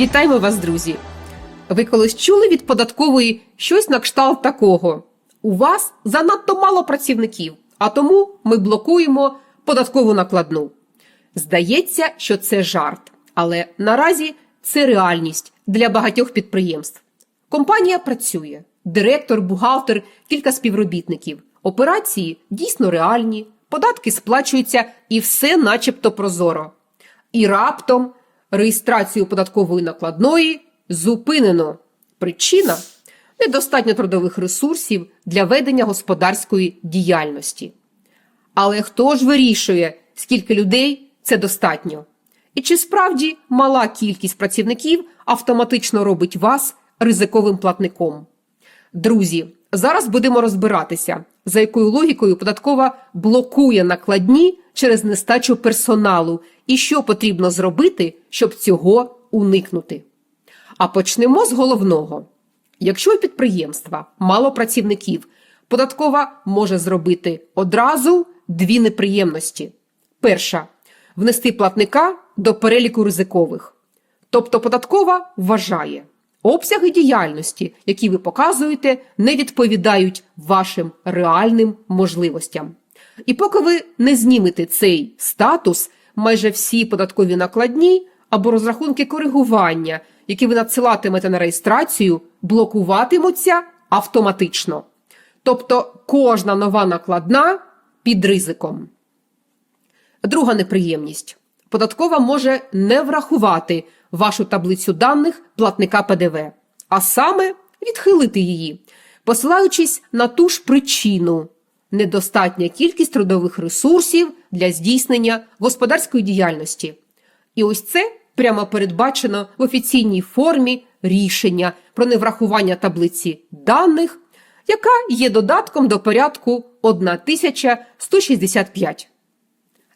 Вітаємо вас, друзі! Ви колись чули від податкової щось на кшталт такого. У вас занадто мало працівників, а тому ми блокуємо податкову накладну. Здається, що це жарт, але наразі це реальність для багатьох підприємств. Компанія працює, директор, бухгалтер, кілька співробітників. Операції дійсно реальні, податки сплачуються і все начебто прозоро. І раптом реєстрацію податкової накладної зупинено. Причина недостатньо трудових ресурсів для ведення господарської діяльності. Але хто ж вирішує, скільки людей це достатньо? І чи справді мала кількість працівників автоматично робить вас ризиковим платником? Друзі, зараз будемо розбиратися, за якою логікою податкова блокує накладні через нестачу персоналу і що потрібно зробити, щоб цього уникнути. А почнемо з головного. Якщо у підприємства мало працівників, податкова може зробити одразу дві неприємності. Перша внести платника до переліку ризикових. Тобто податкова вважає, обсяги діяльності, які ви показуєте, не відповідають вашим реальним можливостям. І поки ви не знімете цей статус, майже всі податкові накладні або розрахунки коригування, які ви надсилатимете на реєстрацію, блокуватимуться автоматично. Тобто кожна нова накладна під ризиком. Друга неприємність. Податкова може не врахувати вашу таблицю даних платника ПДВ, а саме відхилити її, посилаючись на ту ж причину недостатня кількість трудових ресурсів для здійснення господарської діяльності. І ось це прямо передбачено в офіційній формі рішення про неврахування таблиці даних, яка є додатком до порядку 1165.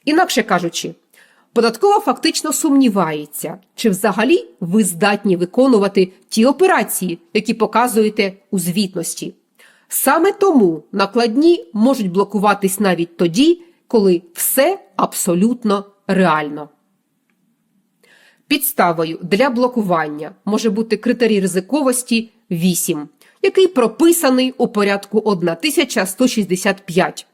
Інакше кажучи, податкова фактично сумнівається, чи взагалі ви здатні виконувати ті операції, які показуєте у звітності. Саме тому накладні можуть блокуватись навіть тоді, коли все абсолютно реально. Підставою для блокування може бути критерій ризиковості 8, який прописаний у порядку 1165.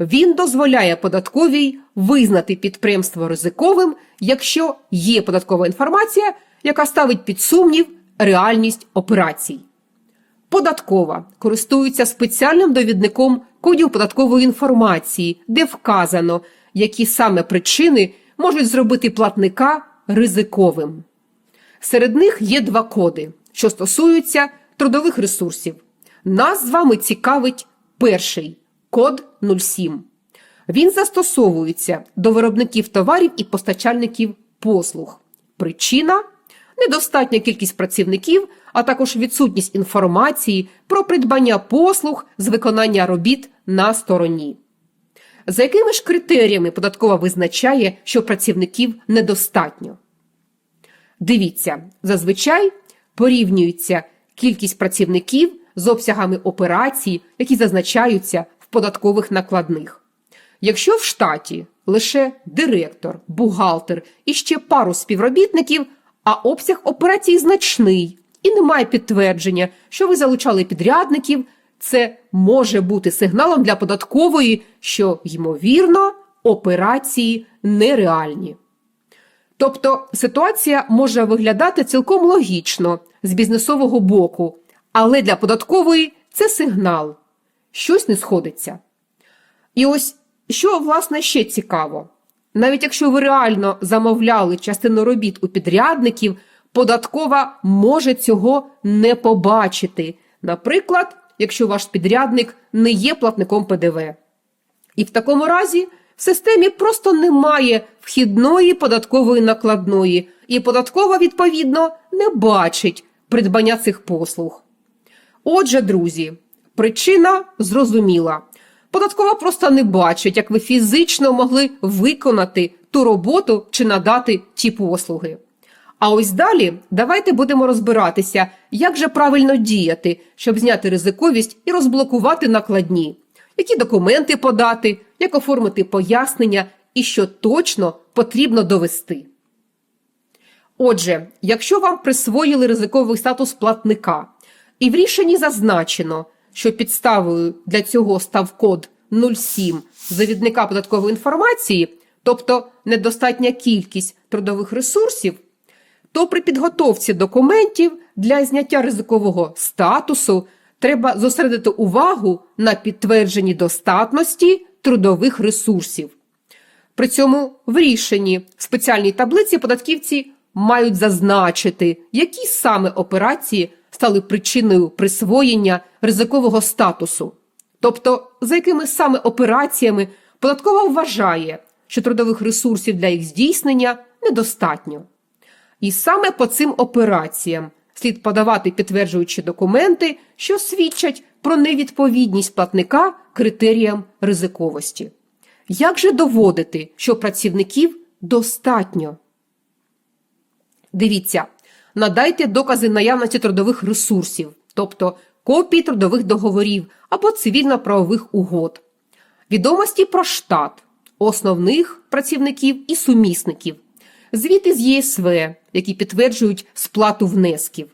Він дозволяє податковій визнати підприємство ризиковим, якщо є податкова інформація, яка ставить під сумнів реальність операцій. Податкова користується спеціальним довідником кодів податкової інформації, де вказано, які саме причини можуть зробити платника ризиковим. Серед них є два коди, що стосуються трудових ресурсів. Нас з вами цікавить перший код 07. Він застосовується до виробників товарів і постачальників послуг. Причина недостатня кількість працівників, а також відсутність інформації про придбання послуг з виконання робіт на стороні. За якими ж критеріями податкова визначає, що працівників недостатньо? Дивіться, зазвичай порівнюється кількість працівників з обсягами операцій, які зазначаються податкових накладних. Якщо в штаті лише директор, бухгалтер і ще пару співробітників, а обсяг операцій значний і немає підтвердження, що ви залучали підрядників, це може бути сигналом для податкової, що, ймовірно, операції нереальні. Тобто ситуація може виглядати цілком логічно з бізнесового боку, але для податкової це сигнал, щось не сходиться. І ось що, власне, ще цікаво. Навіть якщо ви реально замовляли частину робіт у підрядників, податкова може цього не побачити. Наприклад, якщо ваш підрядник не є платником ПДВ. І в такому разі в системі просто немає вхідної податкової накладної, і податкова, відповідно, не бачить придбання цих послуг. Отже, друзі, причина зрозуміла. Податкова просто не бачить, як ви фізично могли виконати ту роботу чи надати ті послуги. А ось далі давайте будемо розбиратися, як же правильно діяти, щоб зняти ризиковість і розблокувати накладні, які документи подати, як оформити пояснення і що точно потрібно довести. Отже, якщо вам присвоїли ризиковий статус платника, і в рішенні зазначено, що підставою для цього став код 07 завідника податкової інформації, тобто недостатня кількість трудових ресурсів, то при підготовці документів для зняття ризикового статусу треба зосередити увагу на підтвердженні достатності трудових ресурсів. При цьому в рішенні в спеціальній таблиці податківці мають зазначити, які саме операції стали причиною присвоєння ризикового статусу, тобто за якими саме операціями податкова вважає, що трудових ресурсів для їх здійснення недостатньо. І саме по цим операціям слід подавати підтверджуючі документи, що свідчать про невідповідність платника критеріям ризиковості. Як же доводити, що працівників достатньо? Дивіться, надайте докази наявності трудових ресурсів, тобто копії трудових договорів або цивільно-правових угод, відомості про штат, основних працівників і сумісників, звіти з ЄСВ, які підтверджують сплату внесків,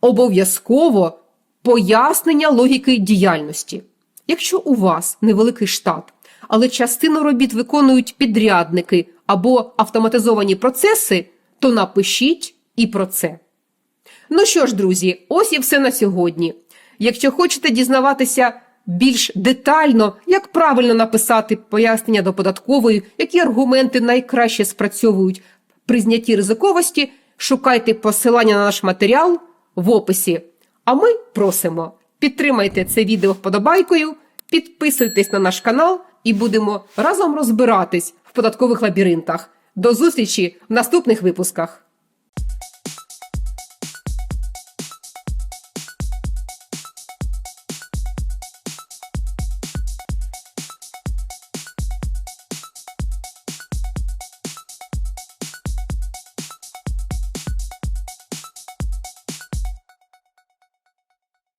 обов'язково пояснення логіки діяльності. Якщо у вас невеликий штат, але частину робіт виконують підрядники або автоматизовані процеси, то напишіть і про це. Ну що ж, друзі, ось і все на сьогодні. Якщо хочете дізнаватися більш детально, як правильно написати пояснення до податкової, які аргументи найкраще спрацьовують при знятті ризиковості, шукайте посилання на наш матеріал в описі. А ми просимо підтримайте це відео вподобайкою, підписуйтесь на наш канал і будемо разом розбиратись в податкових лабіринтах. До зустрічі в наступних випусках!